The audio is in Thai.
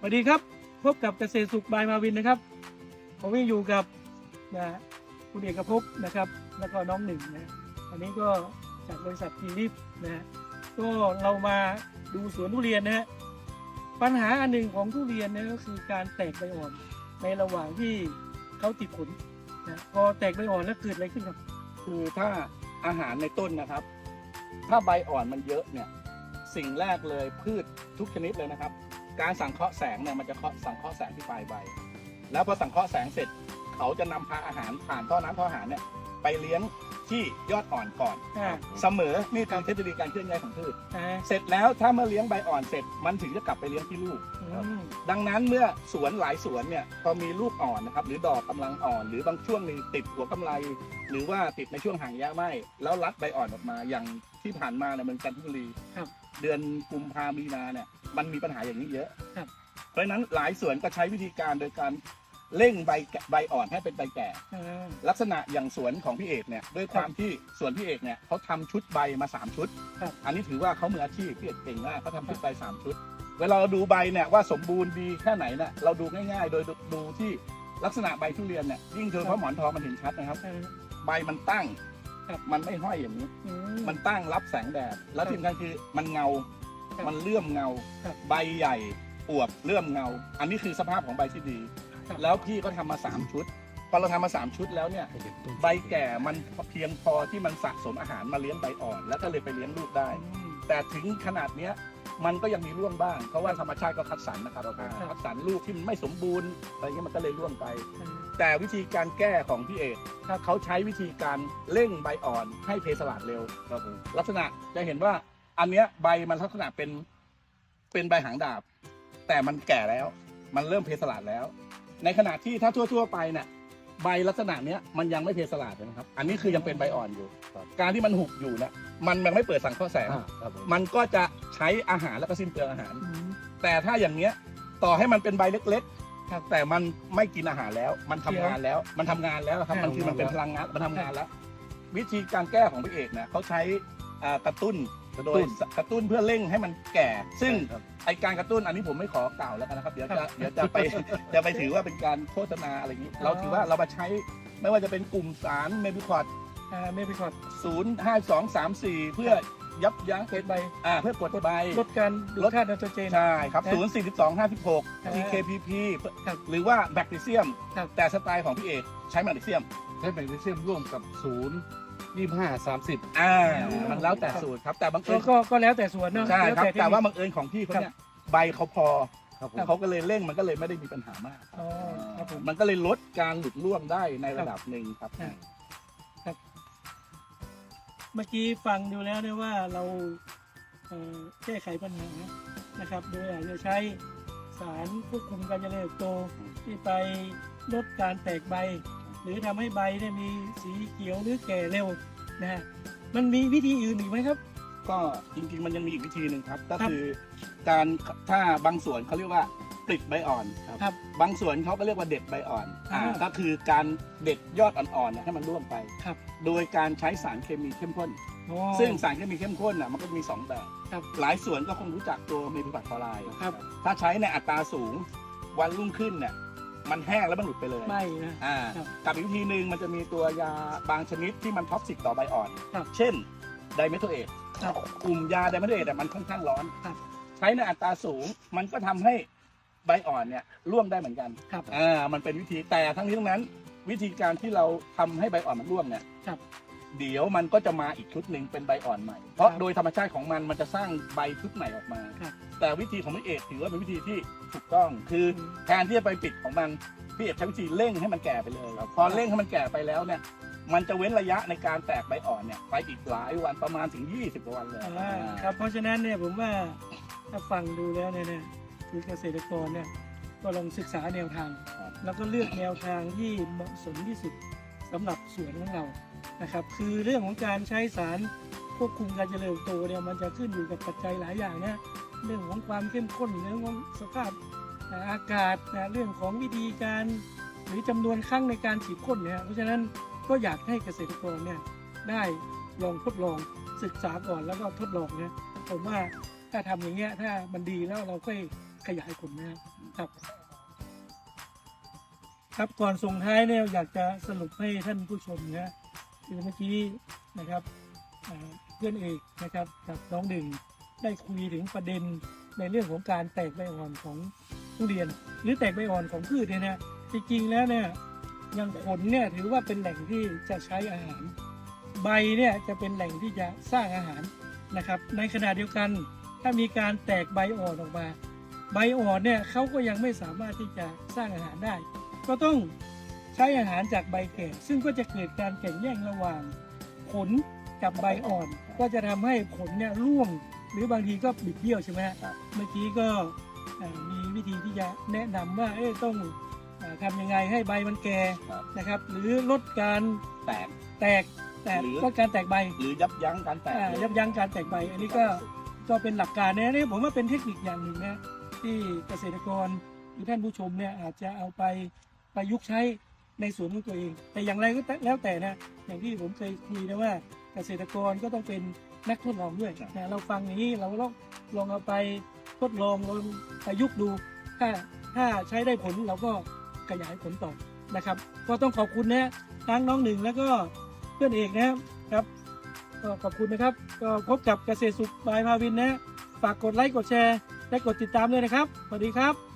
สวัสดีครับ พบกับเกษตรสุขบายมาวินนะครับผมยังอยู่กับนะคุณเอกภพนะครับ แล้วก็น้องหนึ่งนะอันนี้ก็จากบริษัททีริฟนะฮะก็เรามาดูสวนทุเรียนนะฮะปัญหาอันหนึ่งของทุเรียนนะก็คือการแตกใบอ่อนในระหว่างที่เขาติดผลนะพอแตกใบอ่อนแล้วเกิดอะไรขึ้นครับ คือถ้าอาหารในต้นนะครับ ถ้าใบอ่อนมันเยอะเนี่ยสิ่งแรกเลยพืชทุกชนิดเลยนะครับ การสังเคราะห์แสงเนี่ยมันจะเคาะสังเคราะห์แสงที่ปลายใบ แล้วพอสังเคราะห์แสงเสร็จ เขาจะนำพาอาหารผ่านท่อน้ำท่ออาหารเนี่ย ไปเลี้ยงที่ยอดอ่อนก่อน อ่าเสมอนี่คือทฤษฎีการเคลื่อนย้ายของพืช อ่าเสร็จแล้วถ้าเมื่อเลี้ยงใบอ่อนเสร็จมันถึงจะกลับไปเลี้ยงที่ลูก อืมดังนั้นเมื่อสวนหลายสวนเนี่ยพอมีลูกอ่อนนะครับหรือดอกกำลังอ่อน หรือบางช่วงหนึงติดหัวกำไร หรือว่าติดในช่วงหางยาไหมแล้วรัดใบอ่อนออกมาอย่างที่ผ่านมาเนี่ยเมืองจันทบุรีครับเดือนกุมภามีนาเนี่ยมันมีปัญหาอย่างนี้เยอะครับ เพราะฉะนั้นหลายสวนก็ใช้วิธีการโดยการ เร่งใบแก่ใบอ่อนให้เป็นใบแก่อ่าลักษณะอย่างสวนของพี่เอกเนี่ยด้วยความที่สวนพี่เอกเนี่ยเขาทำชุดใบมาสามชุด ครับ อันนี้ถือว่าเขามืออาชีพพี่เอกเก่งมากเขาทำชุดใบสามชุด เวลาเราดูใบเนี่ยว่าสมบูรณ์ดีแค่ไหนเนี่ยเราดูง่ายๆ โดยดูดูที่ลักษณะใบทุเรียนเนี่ยยิ่งโดยเฉพาะหมอนทองมันเห็นชัดนะครับอ่าใบมันตั้ง ครับ มันไม่ห้อยอย่างนี้ อื มันตั้งรับแสงแดด แล้วครับที่สำคัญคือมันเงา ครับมันเลื่อมเงา ครับ ใบใหญ่อวบเลื่อมเงา อันนี้คือสภาพของใบที่ดี ครับ แล้วพี่ก็ทำมาสามชุด พอเราทำมาสามชุดแล้วเนี่ย ใบแก่มันเพียงพอที่มันสะสมอาหารมาเลี้ยงใบอ่อน แล้วก็เลยไปเลี้ยงลูกได้อืมแต่ถึงขนาดเนี้ยมันก็ยังมีร่วงบ้าง เพราะว่าธรรมชาติก็คัดสรรนะครับครับคัดสรรลูกที่มันไม่สมบูรณ์อะไรเงี้ยมันก็เลยร่วงไปอ่าแต่วิธีการแก้ของพี่เอกครับเขาใช้วิธีการเร่งใบอ่อนให้เพสลาดเร็วลักษณะจะเห็นว่าอันเนี้ยใบมันลักษณะเป็นเป็นใบหางดาบ แต่มันแก่แล้ว มันเริ่มเพสลาดแล้ว ในขณะที่ถ้าทั่ว ๆ ไปเนี่ยใบลักษณะเนี้ยมันยังไม่เพสลาดเลยนะครับ อันนี้คือยังเป็นใบอ่อนอยู่การที่มันหุบอยู่เนี่ยมันยังไม่เปิดสังเคราะห์แสงมันก็จะใช้อาหารแล้วก็สิ้นเปลืองอาหารอืมแต่ถ้าอย่างเนี้ยต่อให้มันเป็นใบเล็กครับๆ แต่มันไม่กินอาหารแล้ว มันทำเดี๋ยวงานแล้ว มันทำงานแล้วครับครับ มันคือมันเป็นพลังงาน มันทำงานแล้ว วิธีการแก้ของพี่เอกเนี่ยเขาใช้อ่ากระตุ้น โดยกระตุ้นเพื่อเร่งให้มันแก่ ซึ่งไอการกระตุ้นอันนี้ผมไม่ขอกล่าวแล้วกันนะครับ เดี๋ยวจะเดี๋ยวจะไปจะไปถือว่าเป็นการโฆษณาอะไรอย่างนี้ เราถือว่าเรามาใช้ไม่ว่าจะเป็นกลุ่มสารเมบิคอดอ่าไม่ไปขอดศูนย์ห้าสองสามสี่เพื่อยับยั้งเกิดใบอ่าเพื่อกดใบ ลดการดูดลดค่าไนโตรเจน ใช่ครับนะศูนย์สี่สิบสองห้าสิบหกอ่า TKPP ครับหรือว่าแบคทีเซียม ครับ แต่สไตล์ของพี่เอกใช้แบคทีเซียม ใช้แมกนีเซียมร่วมกับศูนย์ ยี่ห้าสามสิบอ่าอืมมันแล้วแต่สูตรครับ แต่บางก็เอิญก็ก็แล้วแต่ส่วนเนอะใช่ครับล้เทคนิคแต่ว่าบางเอิญของพี่เขาเนี่ยใบเขาพอครับผมเขาก็เลยเร่งมันก็เลยไม่ได้มีปัญหามากอ๋อครับผม มันก็เลยลดการหลุดร่วงได้ในระดับหนึ่งครับอ่าเมื่อกี้ฟังดูแล้วเนี่ยว่าเราเอ่อแก้ไขปัญหานะครับ โดยอาจจะใช้สารควบคุมการเจริญเติบโตที่ไปลดการแตกใบ หรือทำให้ใบเนี่ยมีสีเขียวหรือแก่เร็วนะฮะมันมีวิธีอื่นอีกไหมครับ ก็จริงๆ มันยังมีอีกวิธีหนึ่งครับ ก็ครับคือการถ้าบางส่วนเขาเรียกว่าปลิดใบอ่อนครับ บางส่วนเขาก็เรียกว่าเด็ดใบอ่อนอ่าอ่าก็คือการเด็ดยอดอ่อนๆเนี่ยให้มันร่วงไปครับ โดยการใช้สารเคมีเข้มข้นอ๋อซึ่งสารเคมีเข้มข้นน่ะมันก็มี 2 แบบครับหลายส่วนก็คงรู้จักตัวเมทิบัตฟอร์ไลน์ครับถ้าใช้ในอัตราสูงวันรุ่งขึ้นเนี่ย มันแห้งแล้วมันหลุดไปเลยไม่นะ อ่าครับกับอีกวิธีหนึ่งมันจะมีตัวยาบางชนิดที่มันท็อกซิกต่อใบอ่อน ครับเช่นไดเมโทเอทครับกลุ่มยาไดเมโทเอทอะมันค่อนข้างร้อน ครับ ใช้ในอัตราสูงมันก็ทำให้ใบอ่อนเนี่ยร่วงได้เหมือนกันครับ อ่ามันเป็นวิธีแต่ทั้งนี้ทั้งนั้น วิธีการที่เราทำให้ใบอ่อนมันร่วงเนี่ยครับ เดี๋ยวมันก็จะมาอีกชุดหนึ่งเป็นใบอ่อนใหม่ เพราะครับโดยธรรมชาติของมันมันจะสร้างใบชุดใหม่ออกมา ครับแต่วิธีของพี่เอกถือว่าเป็นวิธีที่ถูกต้องคืออม แทนที่จะไปปิดของมันพี่เอกใช้วิธีเร่งให้มันแก่ไปเลยพอเร่งให้มันแก่ไปแล้วเนี่ย มันจะเว้นระยะในการแตกใบอ่อนเนี่ยไปอีกหลายวันประมาณถึง 20กว่าวันเลยอ่าครับเพราะฉะนั้นเนี่ยผมว่าถ้าฟังดูแล้วเนี่ยนะคือเกษตรกรเนี่ยก็ลองศึกษาแนวทาง แล้วก็เลือกแนวทางที่เหมาะสมที่สุดสำหรับสวนของเรา นะครับ คือเรื่องของการใช้สารควบคุมการเจริญเติบโตเนี่ยมันจะขึ้นอยู่กับปัจจัยหลายอย่างนะเรื่องของความเข้มข้นเรื่องของสภาพอากาศนะเรื่องของวิธีการหรือจำนวนครั้งในการฉีดพ่นเนี่ยเพราะฉะนั้นก็อยากให้เกษตรกรเนี่ยได้ลองทดลองศึกษาก่อนแล้วก็ทดลองนะผมว่าถ้าทำอย่างเงี้ยถ้ามันดีแล้วเราค่อยขยายผลนะครับครับก่อนส่งท้ายเนี่ยอยากจะสรุปให้ท่านผู้ชมนะ คือเมื่อกี้นะครับเพื่อนเอกนะครับกับน้องหนึ่งได้คุยถึงประเด็นในเรื่องของการแตกใบอ่อนของทุเรียน หรือแตกใบอ่อนของพืชเนี่ยนะจริงๆแล้วเนี่ยย่างผลเนี่ยถือว่าเป็นแหล่งที่จะใช้อาหาร ใบเนี่ยจะเป็นแหล่งที่จะสร้างอาหารนะครับ ในขณะเดียวกันถ้ามีการแตกใบอ่อนออกมา ใบอ่อนเนี่ยเขาก็ยังไม่สามารถที่จะสร้างอาหารได้ ก็ต้อง ใช้อาหารจากใบแก่ซึ่งก็จะเกิดการแข่งแย่งระหว่าง ผลกับใบอ่อน ก็จะทำให้ผลเนี่ยร่วง หรือบางทีก็บิดเบี้ยวใช่ไหมฮะครับเมื่อกี้ก็อ่ามีวิธีที่จะแนะนำว่าเอ๊ะต้องอาทำยังไงให้ใบมันแก่ครับนะครับ หรือลดการแตกแตกแตกหรือลดการแตกใบ หรือยับยั้งการแตกอ่ายับยั้งการแตกใบ อันนี้ก็ก็เป็นหลักการนะนี่ผมว่าเป็นเทคนิคอย่างหนึ่งนะที่เกษตรกรหรือท่านผู้ชมเนี่ยอาจจะเอาไปประยุกต์ใช้ ในสวนของตัวเอง แต่อย่างไรก็แล้วแต่นะอย่างที่ผมเคยคุยนะว่าเกษตรกรก็ต้องเป็นนักทดลองด้วยนะเราฟังอย่างนี้เราลองลองเอาไปทดลองลองประยุกต์ดู ถ้าถ้าใช้ได้ผลเราก็ขยายผลต่อนะครับ ก็ต้องขอบคุณนะทั้งน้องหนึ่งแล้วก็เพื่อนเอกนะครับก็ขอบคุณนะครับ ก็พบกับเกษตรสุขบายพาวินนะฝากกดไลค์กดแชร์และกดติดตามด้วยนะครับสวัสดีครับ